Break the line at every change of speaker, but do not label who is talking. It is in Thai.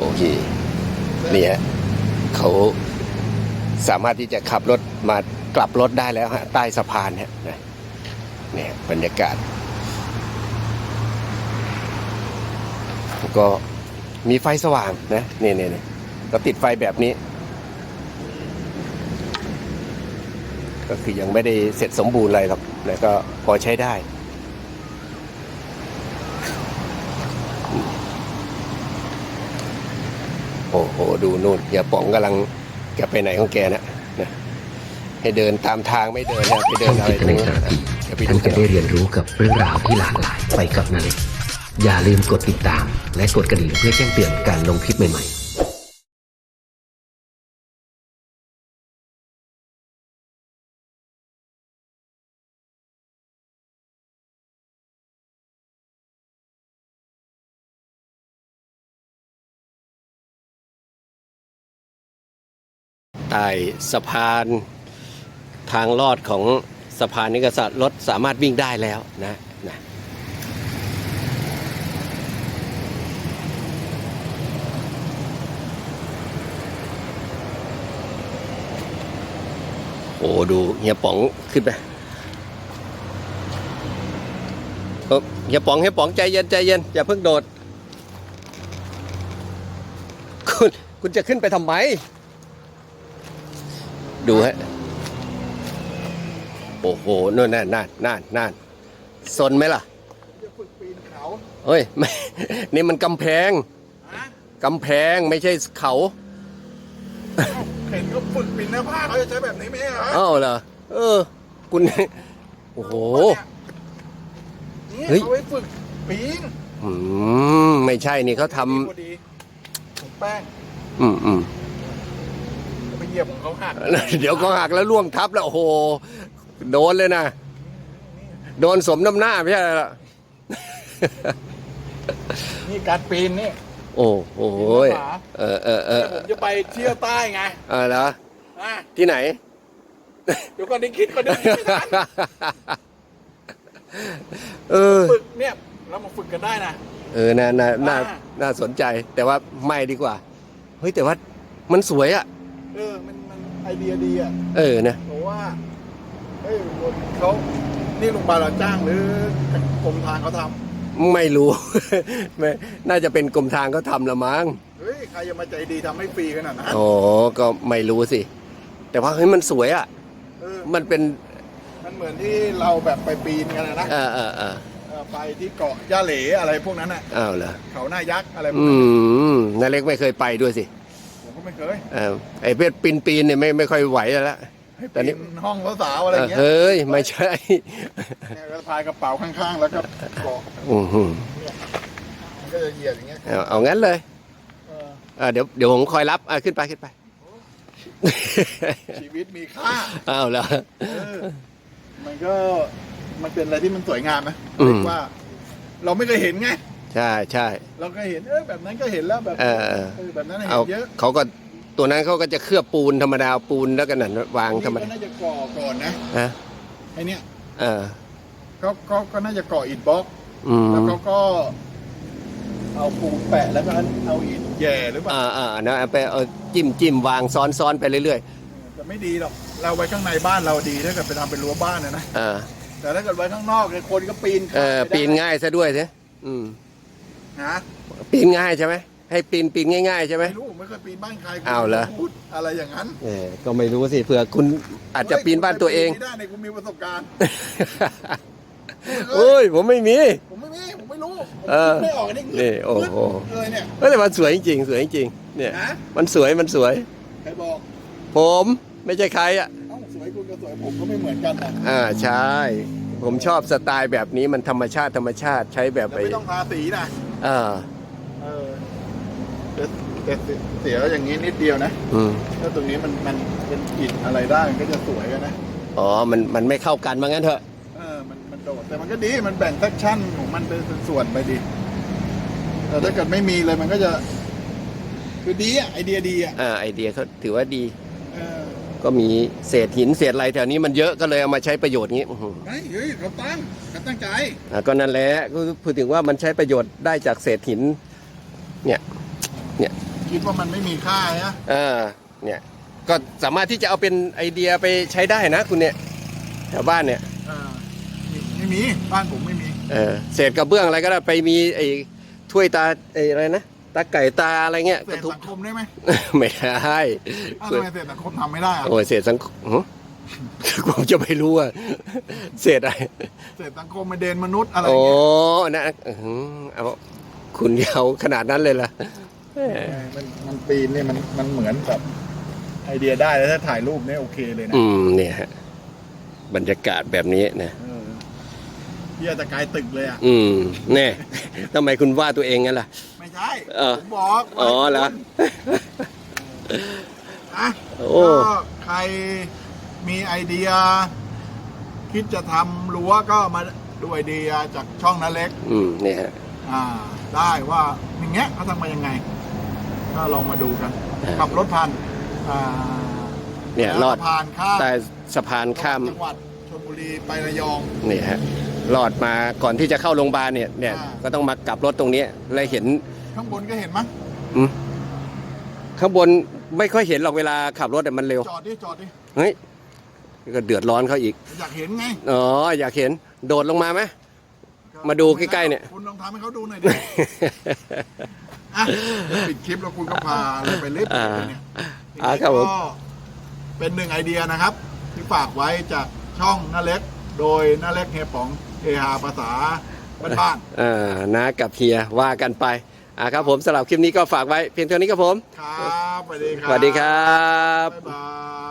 โอเค นี่ฮะเขาสามารถที่จะขับรถมากลับรถได้แล้วฮะใต้สะพานฮะนะเนี่ยบรรยากาศ ก็มีไฟสว่างนะนี่นี่นี่ก็ติดไฟแบบนี้ ก็คือยังไม่ได้เสร็จสมบูรณ์อะไรหรอกนะก็พอใช้ได้ อ้โหดูนู่นอย่าป๋องกำลังจะไปไหนของแกนะนะให้เดินตามทางไม่เดินนะไปเดินอะไรตรงนู้นนะเดี๋ยวไป
ท่า
ดู
น
กั
จะ
น
ได้เรียนรู้กับเรื่องราวที่หลากหลายไปกับนาเล็กอย่าลืมกดติดตาม และกดกระดิ่งเพื่อแจ้งเตือนการลงคลิปใหม่ๆ
ใต้สะพานทางลอดของสะพานนี้ก็สารถสามารถวิ่งได้แล้วนะนะโอ้ดูเฮียป๋องขึ้นไปเฮียป๋องเฮียป๋องใจเย็นใจเย็นอย่าเพิ่งโดด คุณคุณจะขึ้นไปทำไม ดูฮะ โอ้โหนั่นนั่นนั่นนั่นนั่นสนไหมล่ะ
จะฝึกปีนเขา
เฮ้ยไม่นี่มันกำแพง
ฮะ
กำแพงไม่ใช่เขา
เห็นเขาฝึกปีนหน้าผาเขาจะใช้แบบนี้ไหมเหรอ
อ้าวเหรอเออ คุณ โอ้โห
นี่
เฮ้ย
เขาไว้ฝึกปีน
อืมไม่ใช่นี่เขาท
พอดีผมแป้งำ
อืมอืม
ไปเห ยียบของเขาหัก
เดี๋ยวก็หักแล้วล่วงทับแล้วโอ้โหโดนเลยนะ โดนสมน้ำหน้าไม่ใช่เหรอ
นี่การปีนนี่
โอ้โห
ปีนหน้าผา
เออเออเออ
ผมจะไปเที่ยวใต้ไง
เออแล้ว
อะ
ที่ไหน
เดี๋ยวก่อนได้คิดก่อนได้คิดไม่ทัน
เออ
ฝึกเนี่ยเรามาฝึกกันได้นะ
เออน่าน่าน่า
อ่า
น่าสนใจ แต่ว่าไม่ดีกว่า เฮ้ยแต่ว่ามันสวยอะ
เออมันมันไอเดียดีอะ
เออนะ
เพราะว่าเฮ้ยคนเขานี่โรงพยาบาลเราจ้างหรือกรมทางเขาท
ไม่รู้ไม่น่าจะเป็นกรมทางเขาทำละมั้งำ
เฮ้ยใครจะมาใจดีทำให้ฟรีขนาดนั้น
อ๋อก็ไม่รู้สิ แต่ว่าเฮ้ยมันสวยอะ
เออ
มันเป็น
มันเหมือนที่เราแบบไปปีนกันนะนะ
เออเออเออ
เออไปที่เกาะย่าเหลอะไรพวกนั้นอะ
อ้าวเหรอ
เขาหน้ายักษ์อะไรพวก
อื
นั้น
มนาเล็กไม่เคยไปด้วยสิ
ผมก็ ไม่เคย
เออไอ้เพชรปีนปีนเนี่ยไม่ไม่ค่อยไหวแล้วละ
ให้
แต่นี่
ปีนห้องสาวๆอะไรอย่างเงี้ย
เฮ้ยไม่ใช่
เนี่ยก็พายกระเป๋าข้างๆแล้วก็เกาะ
อือหือ
มันก็จะเหยียบอย่างเงี้ย
เอาเอางั้นเลย
เออ
อ่าเดี๋ยวเดี๋ยวผมคอยรับอ่าขึ้นไปขึ้นไป
ชีวิตมีค่า
อ้าวเหรอ
เออมันก็มันเป็นอะไรที่มันสวยงามนะ
อืม
เรียกว่า เราไม่เคยเห็นไง
ใช่ใช่
เราก็เห็นเออแบบนั้นก็เห็นแล้วแบบ
เออเออ
เออแบบนั้นเห็
เอา
นเยอะ
เขาก็ตัวนั้นเขาก็จะเคลือบปูนธรรมดาปูนแล้วกันนั่นวางธรรม
นี่
ดา
ก็น่าจะก่อก่อนนะ
ฮะ
ไอเนี้ย
เออ
เขาเขาก็น่าจะก่ออิฐบล็อก
อืม
แล้วเขาก็เอาปูนแปะแล้วก็เอาอิฐแย่หรือเปล่า
อ่าอ่านะเอาไปเอาจิ้มจิ้มวางซ้อนซ้อนไปเรื่อย
จะไม่ดีหรอกเราไว้ข้างในบ้านเราดีถ้าเกิดไปทำเป็นรั้วบ้านนะนะ
ๆอ่า
แต่ถ้าเกิดไว้ข้างนอกเนี่ยคนก็ปีน
เออ
ข้มไม่ได้
ปีนง่ายซะด้วยใช่อืม
นะ
ปีนง่ายใช่ไหมให้ปีนปีนง่ายๆใช่ไหม
ไม่รู้ผมไม่เคยปีนบ้านใคร
เอาเหรอ
พูดอะไรอย่างนั้น
เออก็ไม่รู้สิเผื่อคุณอาจจะปีนบ้านตัวเอง
ไม่ได้ในกูมีประสบการณ์
โอ้ยผมไม่มี
ผมไม่มีผมไม่รู้ผม
เออ
คิดไม่ออกอันนี้
นี่โอ้โห
เลยเนี่ย
เฮ้ยแต่มันสวยจริงๆสวยจริงๆเนี่ย
นะ
มันสวยมันสวย
ใครบอก
ผมไม่ใช่ใครอะ
เอ้าสวยคุณกับสวยผมก็ไม่เหมือนกันนะ
อ่าใช่ ผมชอบสไตล์แบบนี้มันธรรมชาติธรรมชาติใช้แบบ
แล้ว
ไป
ไม่ต้องทาสีนะ
อ่า
เออแต่แต่เสียอย่างนี้นิดเดียวนะ
อืม
ถ้าตรงนี้มันมันเป็นอิฐอะไรได้มันก็จะสวยกันนะ
อ๋อ มัน มันไม่เข้ากันมางั้นเถอะ
เออ มันมันโดด แต่มันก็ดี มันแบ่งเซกชั่นของมันเป็นส่วนๆไปดี แต่ถ้าเกิดไม่มีเลยมันก็จะ คือดีอะ ไอเดียดีอะ
อ่า ไอเดียเขาถือว่าดี
เออ
ก็มีเศษหินเศษอะไรแถวนี้มันเยอะก็เลยเอามาใช้ประโยชน์งี้อื้อหือ
เฮ้ยเฮ้ยเขาตั้งเขาตั้งใจ
อ่าก็นั่นแหละก็พูดถึงว่ามันใช้ประโยชน์ได้จากเศษหิน เนี่ยเนี่ย
คิดว่ามันไม่มีค่านะ
เออเนี่ยก็สามารถที่จะเอาเป็นไอเดียไปใช้ได้นะคุณเนี่ยแถวบ้านเนี่ย
เออไม่มีบ้านผมไม่มี
เออเศษกระเบื้องอะไรก็ได้ไปมีไอ้ถ้วยตาไอ้อะไรนะ ตาไก่ตาอะไรเงี้ย
เศ
ก็
ษ
ทุบ
สัง คมได้ไหม
ไม่ได้
อ้าวทำไมเศษสังคมทำไม่ได้อะ
โอ้ยเศษสังคมหึผมจะไม่รู้ว่าเศษอะไร
เศษสังคมมาเดนมนุษย์อะไร
โอ้
เงี้ย
นะอื้อหือเอาคุณยาวขนาดนั้นเลยล่ะแหม
มันมันปีนเนี่ยมันมันเหมือนแบบไอเดียได้แล้วถ้าถ่ายรูปเนี่ยโอเคเลยนะ
อืมเนี่ยฮะ บรรยากาศแบบนี้นะ
เออเฮียตะกายตึกเลยอะ
อืมแน่ ทำไมคุณว่าตัวเองงั้นล่ะ
ไม่ ใช่
เออ
ผมบอก
อ๋อเหรอ
นะ
โอ้
ก็ใครมีไอเดีย คิดจะทำรั้วก็มาดูไอเดียจากช่องนาเล็ก
อืมเนี่ยฮะ
อ่า ได้ว่าอย่างเงี้ยเขาทำมายังไง ก็ลองมาดูกัน
อ่า
ขับรถผ่านอ่า
เนี่ยรอด
สะพานข้าม
ใต้สะพานข้าม
จังหวัดชลบุรีไประยอง
เนี่ยฮะรอดมาก่อนที่จะเข้าโรงพยาบาลเนี่ยเนี่ย
อ่า
ก็ต้องมากลับรถตรงนี้แล้วเห็น
ข้างบนก็เห็นมั้ย
อืมข้างบนไม่ค่อยเห็นหรอกเวลาขับรถแต่มันเร็ว
จอดดิจอดดิ
เฮ้ยก็เดือดร้อนเขาอีก
อยากเห็นไง
อ๋อ อยากเห็น โดดลงมาไหม มาดูใกล้ๆเนี่ย
คุณลองทำให้เขาดูหน่อยดิอะเดี๋ยวปิดคลิปแล้วคุณก็พาอะไรไปเรื่อย
อ่า
ๆเนี่ย
อ่าครับผม
ก็เป็นหนึ่งไอเดียนะครับ ที่ฝากไว้จากช่องน้าเล็ก โดยน้าเล็กเฮียป๋องเฮฮาภาษาบ้าน
อ่านะกับเฮียว่ากันไป อ่าครับผมสำหรับคลิปนี้ก็ฝากไว้เพียงเท่านี้ครับผม
ๆครับสวัสดีครับ
สวัสดีครับ
บ๊ายบาย